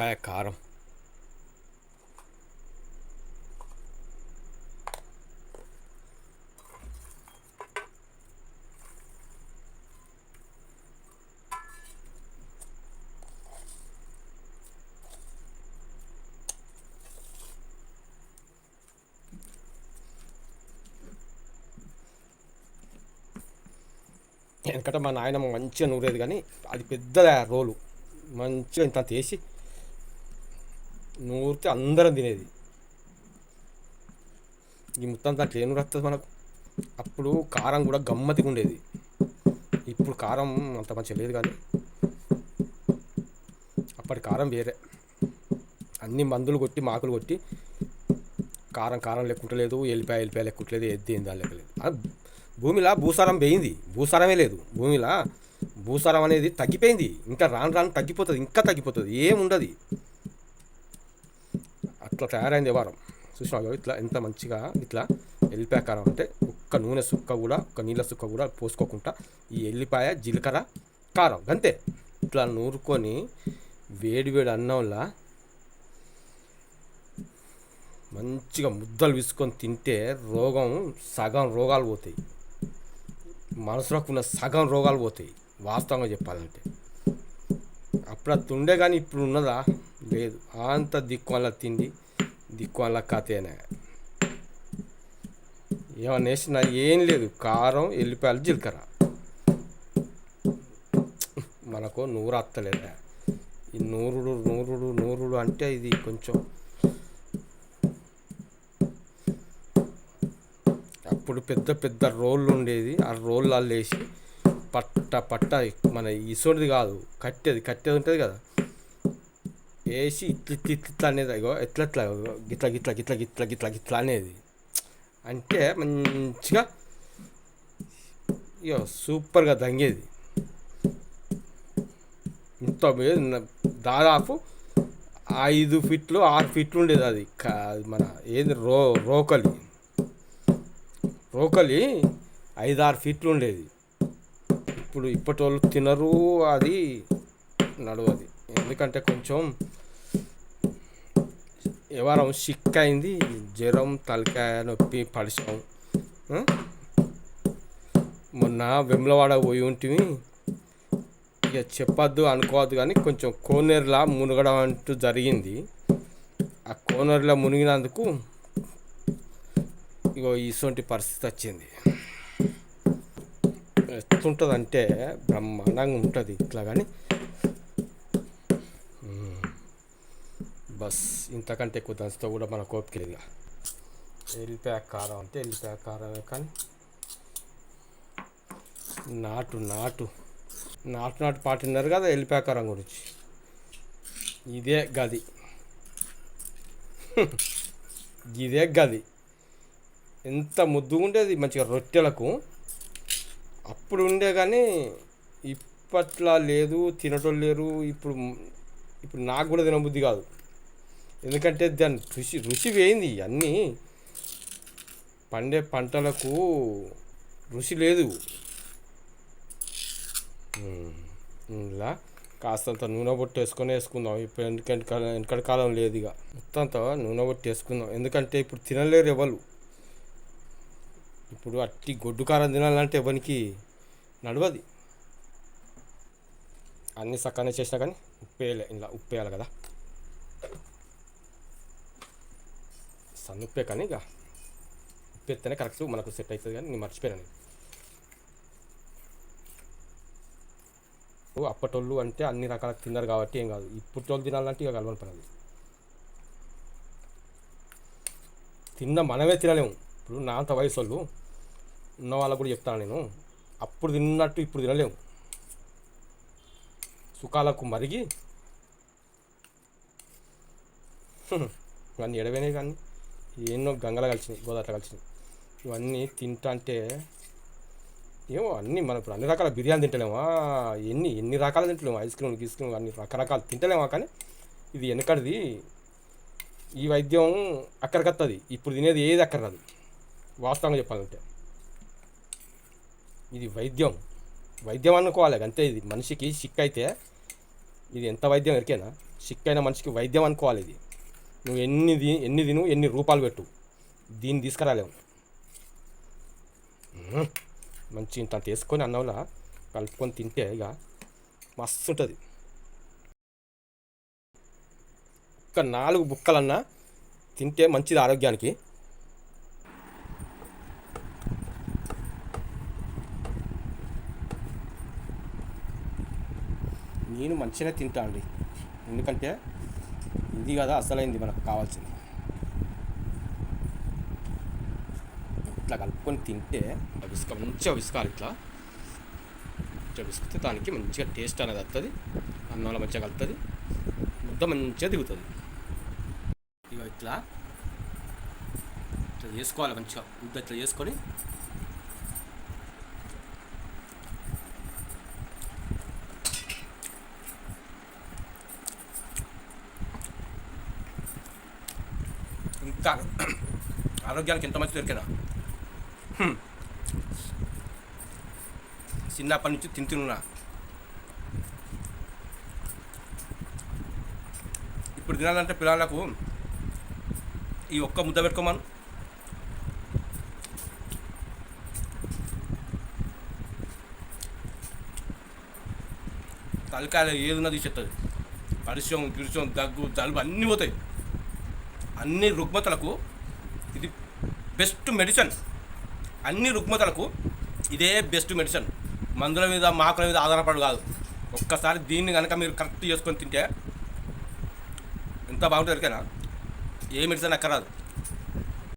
ఎల్లిపాయ కారం. వెనకట మా నాయనమ్మ మంచిగా నూరేది కానీ అది పెద్దది ఆ రోలు. మంచిగా ఇంత తీసి నూరితే అందరం తినేది. ఈ మొత్తం దాంట్లో ఏం వస్తుంది మనకు? అప్పుడు కారం కూడా గమ్మతిగా ఉండేది. ఇప్పుడు కారం అంత మంచిగా లేదు కానీ అప్పటి కారం వేరే. అన్ని మందులు కొట్టి మాకులు కొట్టి కారం కారం లెక్కుంటలేదు ఎల్లిపాయ ఎల్లిపాయ లెక్కుంటలేదు ఎద్ది దాని లెక్కలేదు భూమిలా భూమిలో భూసారం పోయింది భూసారమే లేదు. భూమిలో భూసారం అనేది తగ్గిపోయింది. ఇంకా రాను రాను తగ్గిపోతుంది. ఇంకా తగ్గిపోతుంది. ఏముండదు. ఇట్లా తయారైంది వారం చూసినావు ఇట్లా ఎంత మంచిగా ఇట్లా ఎల్లిపాయ కారం అంటే ఒక్క నూనె సుక్క కూడా ఒక్క నీళ్ళ సుక్క కూడా పోసుకోకుండా ఈ ఎల్లిపాయ జీలకర్ర కారం అంతే. ఇట్లా నూరుకొని వేడి వేడి అన్నంలా మంచిగా ముద్దలు విసుకొని తింటే రోగం సగం రోగాలు పోతాయి. మనసులోకి ఉన్న సగం రోగాలు పోతాయి వాస్తవంగా చెప్పాలంటే. అప్పుడు అది ఉండే కానీ ఇప్పుడు ఉన్నదా? లేదు. అంత దిక్కు అలా తిండి. దిక్కువల్ల కథేనే. ఏమన్నా వేసినా ఏం లేదు కారం ఎల్లిపాయలు జీలకర్ర. మనకు నూరు అత్తలేదా. ఈ నూరుడు నూరుడు నూరుడు అంటే ఇది కొంచెం అప్పుడు పెద్ద పెద్ద రోళ్ళు ఉండేది. ఆ రోళ్ళు వేసి పట్ట పట్ట మన ఇసోడిది కాదు కట్టేది కట్టేది ఉంటుంది కదా. వేసి ఇట్ల ఇట్ల ఇట్లా అనేది ఇగో ఎట్లా ఎట్లా గిట్ల గిట్ల గిట్ల గిట్ల గిట్ల గిట్ల అనేది అంటే మంచిగా ఇగో సూపర్గా దంగేది ఇంత దాదాపు ఐదు ఫీట్లు ఆరు ఫీట్లు ఉండేది అది మన ఏది రో రోకలి రోకలి ఐదు ఆరు ఫీట్లు ఉండేది ఇప్పుడు ఇప్పటి వాళ్ళు తినరు అది నడవది ఎందుకంటే కొంచెం ఎవరం సిక్ అయింది జ్వరం తలకాయ నొప్పి పడిచాం మొన్న వెమ్లవాడ పోయి ఉంటివి ఇక చెప్పొద్దు అనుకోవద్దు కానీ కొంచెం కోనేరులా మునగడం అంటూ జరిగింది. ఆ కోనేరులో మునిగినందుకు ఇగో ఇటువంటి పరిస్థితి వచ్చింది. ఎట్లుంటుంది అంటే బ్రహ్మాండంగా ఉంటుంది ఇట్లా కానీ. బస్ ఇంతకంటే ఎక్కువ దంచుతో కూడా మన కోపిక లేదు ఎల్లిపాయ కారం అంటే ఎల్లిపాయ కారమే కానీ నాటు నాటు నాటు నాటు పాటిన్నారు కదా ఎల్లిపాయ కారం గురించి ఇదే గది ఇదే గది ఎంత ముద్దు ఉండేది మంచిగా రొట్టెలకు అప్పుడు ఉండే కానీ ఇప్పట్లా లేదు తినటోళ్ళు లేరు ఇప్పుడు ఇప్పుడు నాకు కూడా తినబుద్ధి కాదు ఎందుకంటే దాని రుచి రుచి వేయింది అన్నీ పండే పంటలకు రుచి లేదు. ఇలా కాస్తంత నూనె బొట్టు వేసుకొని వేసుకుందాం. ఇప్పుడు ఎందుకంటే కాలం వెనకటి కాలం లేదు ఇక. మొత్తంతో నూనె బొట్టు వేసుకుందాం. ఎందుకంటే ఇప్పుడు తినలేరు ఎవరు. ఇప్పుడు అట్టి గొడ్డు కారం తినాలంటే ఎవరికి నడవది. అన్నీ సక్కనే చేసినా కానీ ఉప్పు వేయలే ఇలా ఉప్పు వేయాలి కదా. సన్న కానీ ఇక ఉప్పు ఎత్తేనే కరెక్ట్ మనకు సెట్ అవుతుంది కానీ నేను మర్చిపోయాను అప్పటోళ్ళు అంటే అన్ని రకాల తిన్నారు కాబట్టి ఏం కాదు. ఇప్పటోళ్ళు తినాలంటే ఇక కలవని పని తిన్న మనమే తినలేము. ఇప్పుడు నా అంత వయసు వాళ్ళు ఉన్న వాళ్ళకు కూడా చెప్తాను నేను. అప్పుడు తిన్నట్టు ఇప్పుడు తినలేము. సుఖాలకు మరిగి కానీ ఎడవేనే కానీ. ఎన్నో గంగలు కలిసినాయి గోదావరి కలిసినాయి. ఇవన్నీ తింటా అంటే ఏమో అన్నీ మనం ఇప్పుడు అన్ని రకాల బిర్యానీ తింటలేమా. ఎన్ని ఎన్ని రకాలు తింటలేము. ఐస్ క్రీమ్ గీస్ క్రీమ్ అన్ని రకరకాలు తింటలేమా. కానీ ఇది వెనకడిది ఈ వైద్యం అక్కడికత్తది. ఇప్పుడు తినేది ఏది అక్కర్రాదు. వాస్తవంగా చెప్పాలంటే ఇది వైద్యం. వైద్యం అనుకోవాలి. అంతే ఇది. మనిషికి సిక్ అయితే ఇది ఎంత వైద్యం ఎరికేనా అయిన మనిషికి వైద్యం అనుకోవాలి ఇది. నువ్వు ఎన్ని ఎన్ని తిను ఎన్ని రూపాయలు పెట్టు. దీన్ని తీసుకురాలేవు. మంచి ఇంత తీసుకొని అన్నంలా కలుపుకొని తింటే ఇక మస్తు ఉంటుంది ఒక నాలుగు బుక్కలన్నా తింటే మంచిది ఆరోగ్యానికి. నేను మంచిగానే తింటా అండి. ఎందుకంటే ఇది కదా అసలైంది మనకు కావాల్సింది. ఇట్లా కలుపుకొని తింటే ఆ విసుక మంచిగా విసుకాలి ఇట్లా. మంచిగా విసుకితే దానికి మంచిగా టేస్ట్ అనేది వస్తుంది అన్నంలో మంచిగా కలుపుతుంది ముద్ద మంచిగా దిగుతుంది. ఇక ఇట్లా ఇట్లా చేసుకోవాలి మంచిగా ముద్ద ఇట్లా చేసుకొని కాదు ఆరోగ్యానికి ఎంత మంచి దొరికినా చిన్నప్పటి నుంచి తింటున్నా ఇప్పుడు తినాలంటే పిల్లలకు ఈ ఒక్క ముద్ద పెట్టుకోమను తలకాయలు ఏదున్నా తీసేస్తుంది పరిశ్రమ గిరిశ్రమం దగ్గు జలుబు అన్నీ పోతాయి అన్ని రుగ్మతలకు ఇది బెస్ట్ మెడిసిన్ అన్ని రుగ్మతలకు ఇదే బెస్ట్ మెడిసిన్ మందుల మీద మాకుల మీద ఆధారపడు కాదు. ఒక్కసారి దీన్ని కనుక మీరు కరెక్ట్ చేసుకొని తింటే ఎంత బాగుంటుంది ఎరికైనా ఏ మెడిసిన్ అక్కరాదు